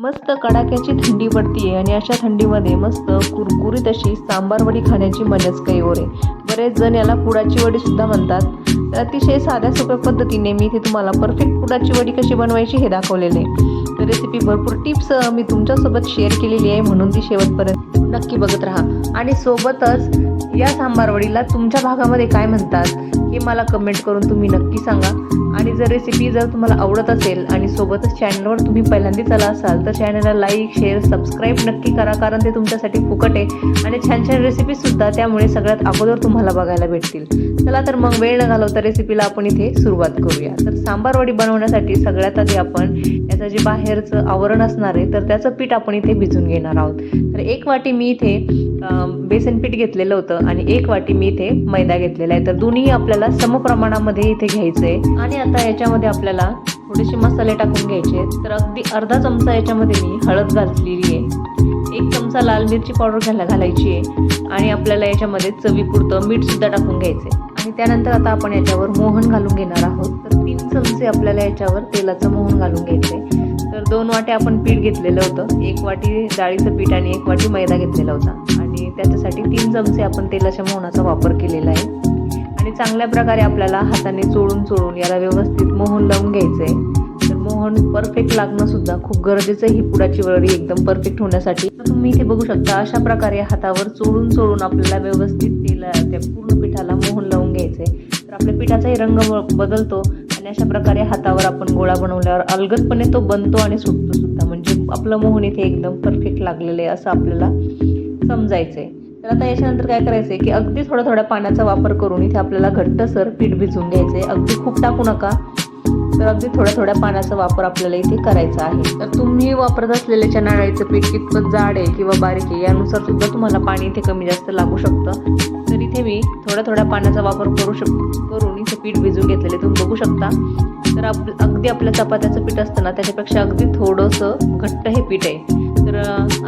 मस्त कडाक्याची थंडी पडतीये आणि अशा थंडीमध्ये मस्त कुरकुरीत अशी सांबार वडी खाण्याची मजाच काही ओरे. बरेच जण याला पुडाची वडी सुद्धा म्हणतात. तर अतिशय साध्या सोप्या पद्धतीने मी इथे तुम्हाला परफेक्ट पुडाची वडी कशी बनवायची हे दाखवलेले. तर रेसिपी भरपूर टिप्स मी तुमच्यासोबत शेअर केलेली आहे म्हणून ती शेवटपर्यंत नक्की बघत राहा. आणि सोबतच या सांबारवडीला तुमच्या भागामध्ये काय म्हणतात हे मला कमेंट करून तुम्ही नक्की सांगा. आणि जर रेसिपी जर तुम्हाला आवडत असेल आणि सोबतच चॅनलवर तुम्ही पहिल्यांदाच आला असाल तर चॅनलला लाईक शेअर सबस्क्राईब नक्की करा कारण ते तुमच्यासाठी फुकट आहे. आणि छान छान रेसिपीसुद्धा त्यामुळे सगळ्यात अगोदर तुम्हाला बघायला भेटतील. चला तर मग वेळ न घालवता रेसिपीला आपण इथे सुरुवात करूया. तर सांबारवडी बनवण्यासाठी सगळ्यात आधी आपण याचं जे बाहेरचं आवरण असणार आहे तर त्याचं पीठ आपण इथे भिजून घेणार आहोत. तर एक वाटी मी इथे बेसन पीठ घेतलेलं होतं आणि एक वाटी मी इथे मैदा घेतलेला आहे. तर दोन्ही आपल्याला समप्रमाणामध्ये इथे घ्यायचं आहे आणि आता याच्यामध्ये आपल्याला थोडेसे मसाले टाकून घ्यायचे आहेत. तर अगदी अर्धा चमचा याच्यामध्ये मी हळद घातलेली आहे. एक चमचा लाल मिरची पावडर घाला घालायची आहे. आणि आपल्याला याच्यामध्ये चवीपुरतं मीठसुद्धा टाकून घ्यायचं आहे आणि त्यानंतर आता आपण याच्यावर मोहन घालून घेणार आहोत. तर तीन चमचे आपल्याला याच्यावर तेलाचं मोहन घालून घ्यायचं आहे तर दोन वाटे आपण पीठ घेतलेलं होतं. एक वाटी डाळीचं पीठ आणि एक वाटी मैदा घेतलेला होता. आणि त्याच्यासाठी तीन चमचे आपण तेलाच्या मोहनाचा वापर केलेला आहे. आणि चांगल्या प्रकारे आपल्याला हाताने चोळून चोळून याला व्यवस्थित मोहन लावून घ्यायचं. आहे तर मोहन परफेक्ट लागणं सुद्धा खूप गरजेचं आहे ही पुडाची वडी एकदम परफेक्ट होण्यासाठी. तर तुम्ही इथे बघू शकता अशा प्रकारे हातावर चोळून चोळून आपल्याला व्यवस्थित तिला त्या पूर्ण पिठाला मोहन लावून घ्यायचं. आहे तर आपल्या पिठाचाही रंग बदलतो आणि अशा प्रकारे हातावर आपण गोळा बनवल्यावर अलगदपणे तो बनतो आणि सुटतो सुद्धा. म्हणजे आपलं मोहन इथे एकदम परफेक्ट लागलेलं आहे असं आपल्याला समजायचं आहे तर आता याच्यानंतर काय करायचं आहे की अगदी थोड्या थोड्या पाण्याचा वापर करून इथे आपल्याला घट्टसर पीठ भिजवून घ्यायचं आहे अगदी खूप टाकू नका. तर अगदी थोड्या थोड्या पाण्याचा वापर आपल्याला इथे करायचा आहे. तर तुम्ही वापरत असलेले चणा डाळीचं पीठ कितपत जाड आहे किंवा बारीक आहे यानुसार सुद्धा तुम्हाला पाणी इथे कमी जास्त लागू शकतं. तर इथे मी थोड्या थोड्या पाण्याचा वापर करू शक करून इथे पीठ भिजून घेतलेले तुम्ही बघू शकता. तर आप अगदी आपल्या चपात्याचं पीठ असतं ना त्याच्यापेक्षा अगदी थोडंसं घट्ट हे पीठ आहे. तर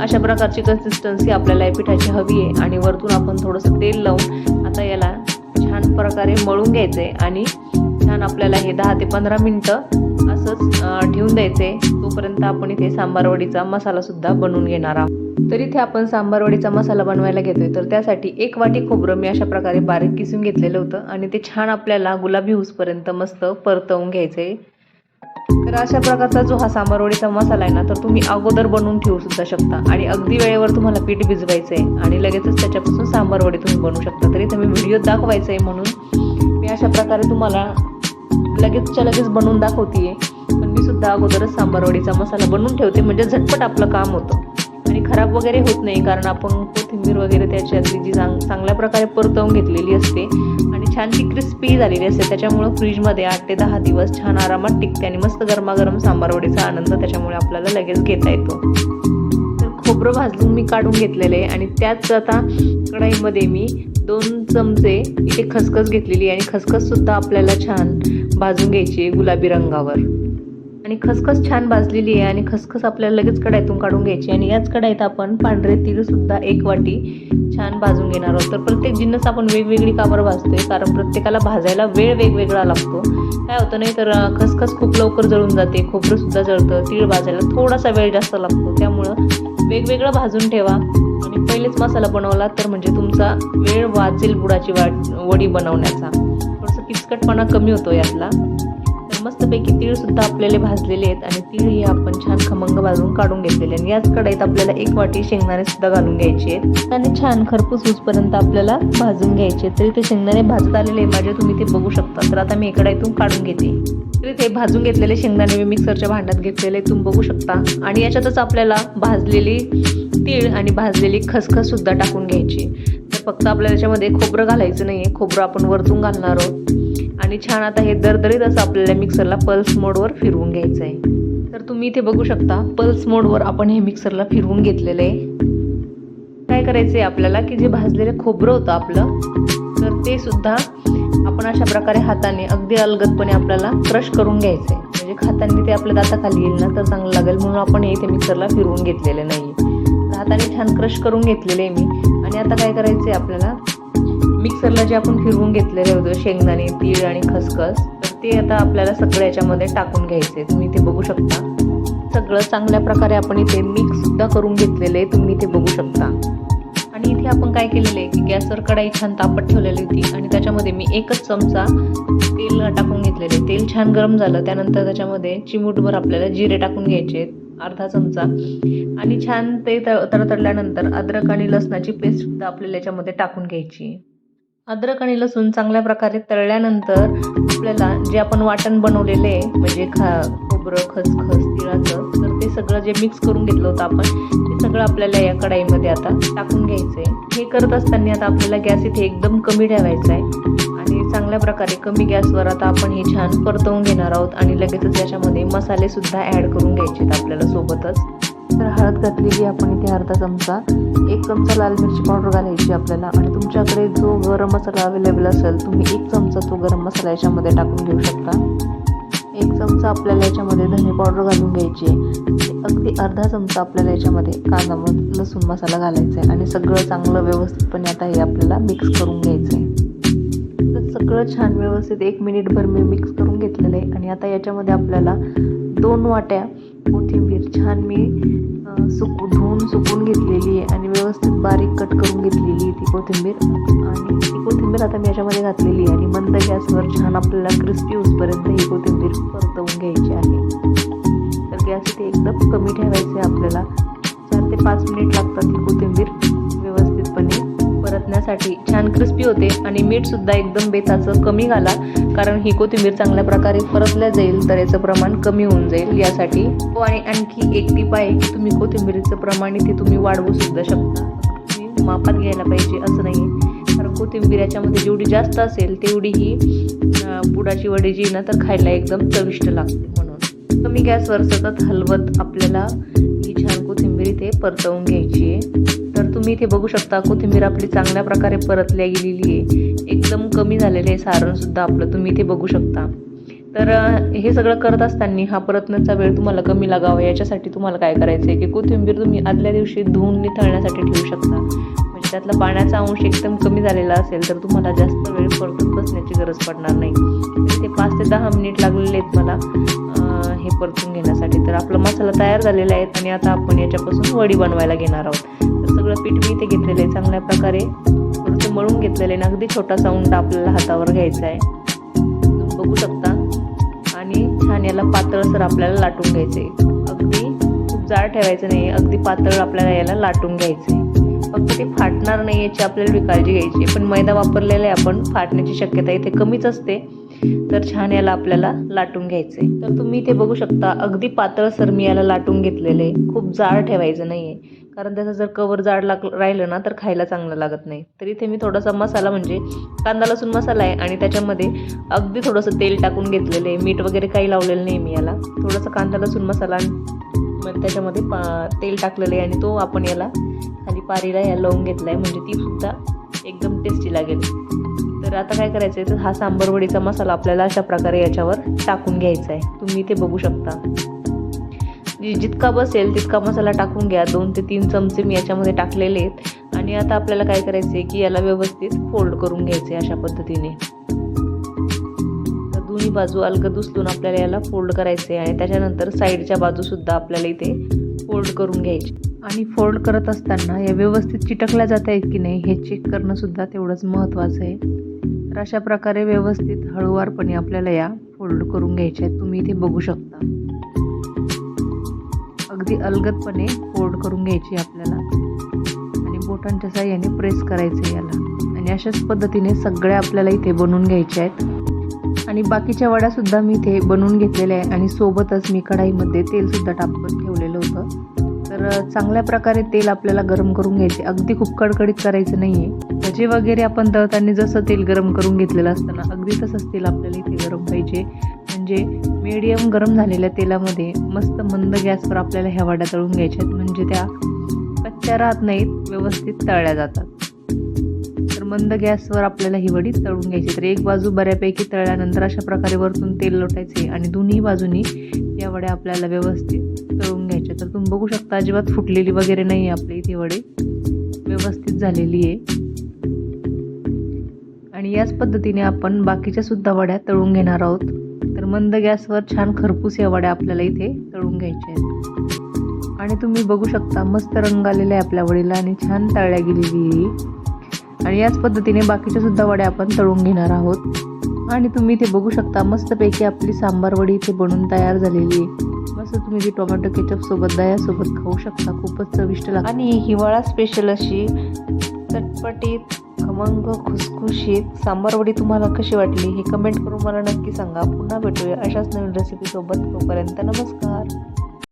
अशा प्रकारची कन्सिस्टन्सी आपल्याला या पिठाची हवी आहे. आणि वरतून आपण थोडंसं तेल लावून आता याला छान प्रकारे मळून घ्यायचं आहे आणि छान आपल्याला हे दहा ते पंधरा मिनटं असंच ठेवून द्यायचं आहे तोपर्यंत आपण इथे सांबारवडीचा मसाला सुद्धा बनवून घेणार आहोत. तर इथे आपण सांबारवडीचा मसाला बनवायला घेतोय. तर त्यासाठी एक वाटी खोबरं मी अशा प्रकारे बारीक किसून घेतलेलं होतं आणि ते छान आपल्याला गुलाबी होऊसपर्यंत मस्त परतवून घ्यायचं आहे तर अशा प्रकारचा जो हा सांबारवडीचा मसाला आहे ना तर तुम्ही अगोदर बनवून ठेवू सुद्धा शकता. आणि अगदी वेळेवर तुम्हाला पीठ भिजवायचं आहे आणि लगेचच त्याच्यापासून सांबारवडी तुम्ही बनवू शकता. तरी तुम्ही व्हिडिओ दाखवायचं आहे म्हणून. मी अशा प्रकारे तुम्हाला लगेचच्या लगेच बनवून दाखवते सुद्धा अगोदरच सांबारवडीचा मसाला बनवून ठेवते. म्हणजे झटपट आपलं काम होतं. आणि खराब वगैरे होत नाही कारण आपण कोथिंबीर वगैरे त्याच्यातली जी चांग चांगल्या प्रकारे परतवून घेतलेली असते. आणि छान ती क्रिस्पी झालेली असते. त्याच्यामुळं फ्रीजमध्ये आठ ते दहा दिवस छान आरामात टिकते आणि मस्त गरमागरम सांबारवडीचा आनंद त्याच्यामुळे आपल्याला लगेच घेता येतो. तर खोबरं भाजून मी काढून घेतलेलं आहे. आणि त्याच आता कढाईमध्ये मी दोन चमचे इथे खसखस घेतलेली आहे. आणि खसखससुद्धा आपल्याला छान भाजून घ्यायची आहे गुलाबी रंगावर. आणि खसखस छान भाजलेली आहे आणि खसखस आपल्याला लगेच कढाईतून काढून घ्यायची आणि याच कढाईत आपण पांढरे तीळसुद्धा एक वाटी छान भाजून घेणार आहोत. तर प्रत्येक जिन्नस आपण वेगवेगळी काबर भाजतोय कारण प्रत्येकाला भाजायला वेळ वेगवेगळा लागतो. काय होतं नाही तर खसखस खूप लवकर जळून जाते खोबरंसुद्धा जळतं तीळ भाजायला थोडासा वेळ जास्त लागतो. त्यामुळं वेगवेगळं भाजून ठेवा. आणि पहिलेच मसाला बनवला तर म्हणजे तुमचा वेळ वाचेल बुडाची वाट वडी बनवण्याचा. थोडंसं किचकटपणा कमी होतो यातला. मस्तपैकी तीळ सुद्धा आपल्याला भाजलेले आहेत आणि तीळ हे आपण छान खमंग भाजून काढून घेतलेले आणि याच कढईत आपल्याला एक वाटी शेंगदाणे सुद्धा घालून घ्यायचे आहेत. आणि छान खरपूस ऊसपर्यंत आपल्याला भाजून घ्यायचे आहेत. तरी ते शेंगदाणे भाजत आलेले आहे माझे तुम्ही ते बघू शकता. तर आता मी कढईतून काढून घेते. तरी ते भाजून घेतलेले शेंगदाणे मी मिक्सरच्या भांड्यात घेतलेले तुम्ही बघू शकता. आणि याच्यातच आपल्याला भाजलेली तीळ आणि भाजलेली खसखस सुद्धा टाकून घ्यायची. तर फक्त आपल्याला त्याच्यामध्ये खोबरं घालायचं नाही आहे खोबरं आपण वरतून घालणार आहोत. आणि छान आता हे दरदरीत असं आपल्याला मिक्सरला पल्स मोडवर फिरवून घ्यायचं आहे. तर तुम्ही इथे बघू शकता पल्स मोडवर आपण हे मिक्सरला फिरवून घेतलेलं आहे. काय करायचं आहे आपल्याला की जे भाजलेलं खोबरं होतं आपलं तर ते सुद्धा आपण अशा प्रकारे हाताने अगदी अलगदपणे आपल्याला क्रश करून घ्यायचं आहे. म्हणजे खाताना ते आपल्या दाताखाली येईल ना तर चांगलं लागेल म्हणून आपण हे इथे मिक्सरला फिरवून घेतलेलं नाही. आहे हाताने छान क्रश करून घेतलेले आहे मी. आणि आता काय करायचं आहे आपल्याला मिक्सरला जे आपण फिरवून घेतलेले होते शेंगदाणे तीळ आणि खसखस तर ते आता आपल्याला सगळं याच्यामध्ये टाकून घ्यायचे तुम्ही ते बघू शकता. सगळं चांगल्या प्रकारे आपण इथे मिक्ससुद्धा करून घेतलेलं आहे. तुम्ही इथे बघू शकता. आणि इथे आपण काय केलेलं आहे की गॅसवर कढाई छान तापत ठेवलेली होती आणि त्याच्यामध्ये मी एकच चमचा तेल टाकून घेतलेले तेल छान गरम झालं. त्यानंतर त्याच्यामध्ये चिमूटभर आपल्याला जिरे टाकून घ्यायचे अर्धा चमचा. आणि छान ते त- तडतडल्यानंतर अद्रक आणि लसणाची पेस्टसुद्धा आपल्याला याच्यामध्ये टाकून घ्यायची अद्रक आणि लसूण चांगल्या प्रकारे तळल्यानंतर आपल्याला जे आपण वाटण बनवलेलं आहे म्हणजे खा खोबरं खसखस तिळाचं तर ते सगळं जे मिक्स करून घेतलं होतं आपण ते सगळं आपल्याला या कढाईमध्ये आता टाकून घ्यायचं आहे हे करत असताना आता आपल्याला गॅस इथे एकदम कमी ठेवायचा आहे. आणि चांगल्या प्रकारे कमी गॅसवर आता आपण हे छान परतवून घेणार आहोत आणि लगेचच याच्यामध्ये मसालेसुद्धा ॲड करून घ्यायचे आहेत आपल्याला सोबतच. तर हळद घातलेली आपण इथे अर्धा चमचा एक चमचा लाल मिरची पावडर घालायची आपल्याला आणि तुमच्याकडे जो गरम मसाला अवेलेबल असेल तुम्ही एक चमचा तो गरम मसाला याच्यामध्ये टाकून घेऊ शकता. एक चमचा आपल्याला याच्यामध्ये धने पावडर घालून घ्यायची आहे. अगदी अर्धा चमचा आपल्याला याच्यामध्ये कांदा लसूण मसाला घालायचा आहे आणि सगळं चांगलं व्यवस्थितपणे आता हे आपल्याला मिक्स करून घ्यायचं आहे. तर सगळं छान व्यवस्थित एक मिनिटभर मी मिक्स करून घेतलेलं आहे आणि आता याच्यामध्ये आपल्याला दोन वाट्या कोथिंबीर छान मी अ, सुक धुवून सुकून घेतलेली आहे आणि व्यवस्थित बारीक कट करून घेतलेली आहे ती कोथिंबीर. आणि ती कोथिंबीर आता मी याच्यामध्ये घातलेली आहे आणि मंद गॅसवर छान आपल्याला क्रिस्पी होऊसपर्यंत ही कोथिंबीर परतवून घ्यायची आहे. तर गॅस इथे एकदम कमी ठेवायचे आहे आपल्याला. चार ते पाच मिनिट लागतात ही कोथिंबीर व्यवस्थितपणे परतण्यासाठी छान क्रिस्पी होते आणि मीठसुद्धा एकदम बेताचं कमी घाला कारण ही कोथिंबीर चांगल्या प्रकारे परतल्या जाईल तर याचं प्रमाण कमी होऊन जाईल यासाठी. हो आणि आणखी एक टीप आहे की तुम्ही कोथिंबीरीचं प्रमाण इथे तुम्ही वाढवू सुद्धा शकता. तुम्ही मापात घ्यायला पाहिजे असं नाही आहे कारण कोथिंबीर याच्यामध्ये जेवढी जास्त असेल तेवढी ही बुडाची पुडाची वडी जी ना तर खायला एकदम चविष्ट लागते म्हणून. कमी गॅसवर सतत हलवत आपल्याला ही छान कोथिंबीर इथे परतवून घ्यायची आहे. तुम्ही इथे बघू शकता कोथिंबीर आपली चांगल्या प्रकारे परतल्या गेलेली आहे. एकदम कमी झालेले आहे सारणसुद्धा आपलं तुम्ही इथे बघू शकता. तर हे सगळं करत असताना हा परतण्याचा वेळ तुम्हाला कमी लागावा याच्यासाठी तुम्हाला काय करायचं आहे की कोथिंबीर तुम्ही आदल्या दिवशी धुवून निथळण्यासाठी ठेवू शकता. म्हणजे त्यातला पाण्याचा अंश एकदम कमी झालेला असेल तर तुम्हाला जास्त वेळ परतत बसण्याची गरज पडणार नाही. तर इथे पाच ते दहा मिनिट लागलेले आहेत मला हे परतून घेण्यासाठी. तर आपला मसाला तयार झालेला आहे आणि आता आपण याच्यापासून वडी बनवायला घेणार आहोत. सगळं पीठ मी इथे घेतलेलं आहे चांगल्या प्रकारे. थोडंसं मळून घेतलेलं आहे. अगदी छोटासा उंडा आपल्याला हातावर घ्यायचा आहे. तुम्ही बघू शकता. आणि छान याला पातळसर आपल्याला लाटून घ्यायचे अगदी खूप जाड ठेवायचं नाही. अगदी पातळ आपल्याला याला लाटून घ्यायचे फक्त ते फाटणार नाही याची आपल्याला बी काळजी घ्यायची पण मैदा वापरलेला आहे आपण फाटण्याची शक्यता इथे कमीच असते. तर छान याला आपल्याला लाटून घ्यायचे तर तुम्ही इथे बघू शकता अगदी पातळसर मी याला लाटून घेतलेले खूप जाड ठेवायचं नाही आहे कारण त्याचं जर कवर जाड लाग राहिलं ना तर खायला चांगलं लागत नाही. तर इथे मी थोडासा मसाला म्हणजे कांदा लसूण मसाला आहे आणि त्याच्यामध्ये अगदी थोडंसं तेल टाकून घेतलेलं आहे. मीठ वगैरे काही लावलेलं नाही मी याला. थोडासा कांदा लसूण मसाला आणि त्याच्यामध्ये पा तेल टाकलेलं आहे आणि तो आपण याला खाली पारीला या लावून घेतला आहे म्हणजे ती सुद्धा एकदम टेस्टी लागेल. तर आता काय करायचं आहे तर हा सांबर वडीचा मसाला आपल्याला अशा प्रकारे याच्यावर टाकून घ्यायचा आहे. तुम्ही ते बघू शकता. जितका बसेल तितका मसाला टाकून घ्या. दोन ते तीन चमचे मी याच्यामध्ये टाकलेले आहेत. आणि आता आपल्याला काय करायचं आहे की याला व्यवस्थित फोल्ड करून घ्यायचे अशा पद्धतीने. तर दोन्ही बाजू अलगद उचलून आपल्याला याला फोल्ड करायचे आणि त्याच्यानंतर साईडच्या बाजूसुद्धा आपल्याला इथे फोल्ड करून घ्यायची. आणि फोल्ड करत असताना या व्यवस्थित चिटकल्या जात आहेत की नाही हे चेक करणंसुद्धा तेवढंच महत्त्वाचं आहे. तर अशा प्रकारे व्यवस्थित हळूवारपणे आपल्याला या फोल्ड करून घ्यायच्या आहेत. तुम्ही इथे बघू शकता. अगदी अलगदपणे फोल्ड करून घ्यायची आपल्याला. आणि बोटांच्या साह्याने प्रेस करायचं याला. आणि अशाच पद्धतीने सगळ्या आपल्याला इथे बनवून घ्यायच्या आहेत. आणि बाकीच्या वड्यासुद्धा मी इथे बनवून घेतलेल्या आहे. आणि सोबतच मी कढाईमध्ये तेलसुद्धा टाकून ठेवलेलं होतं. तर चांगल्या प्रकारे तेल आपल्याला गरम करून घ्यायचे. अगदी खूप कडकडीत करायचं नाही आहे भजे वगैरे आपण तळताना जसं तेल गरम करून घेतलेलं असतं ना अगदी तसंच तेल आपल्याला इथे गरम पाहिजे. म्हणजे मीडियम गरम झालेल्या तेलामध्ये मस्त मंद गॅसवर आपल्याला ह्या वड्या तळून घ्यायच्या आहेत. म्हणजे त्या कच्च्या राहत नाहीत व्यवस्थित तळल्या जातात. तर मंद गॅसवर आपल्याला ही वडी तळून घ्यायची. तर एक बाजू बऱ्यापैकी तळल्यानंतर अशा प्रकारे वरतून तेल लोटायचे आणि दोन्ही बाजूनी या वड्या आपल्याला व्यवस्थित तळून घ्यायच्या. तर तुम्ही बघू शकता अजिबात फुटलेली वगैरे नाही आहे आपली इथे वडी. व्यवस्थित झालेली आहे. आणि याच पद्धतीने आपण बाकीच्या सुद्धा वड्या तळून घेणार आहोत. तर मंद गॅसवर छान खरपूस या वड्या आपल्याला इथे तळून घ्यायच्या आहेत. आणि तुम्ही बघू शकता मस्त रंग आलेला आहे आपल्या वडीला आणि छान तळल्या गेलेली आहे आणि याच पद्धतीने बाकीच्या सुद्धा वड्या आपण तळून घेणार आहोत. आणि तुम्ही इथे बघू शकता मस्तपैकी आपली सांबार वडी इथे बनून तयार झालेली आहे. मस्त तुम्ही ती टोमॅटो केचप सोबत दह्यासोबत खाऊ शकता खूपच चविष्ट लागते. आणि हिवाळा स्पेशल अशी चटपटीत खमंग खुसखुशीत सांबारवडी तुम्हाला कशी वाटली हे कमेंट करून मला नक्की सांगा. पुन्हा भेटूया अशाच नवीन रेसिपीसोबत तोपर्यंत नमस्कार.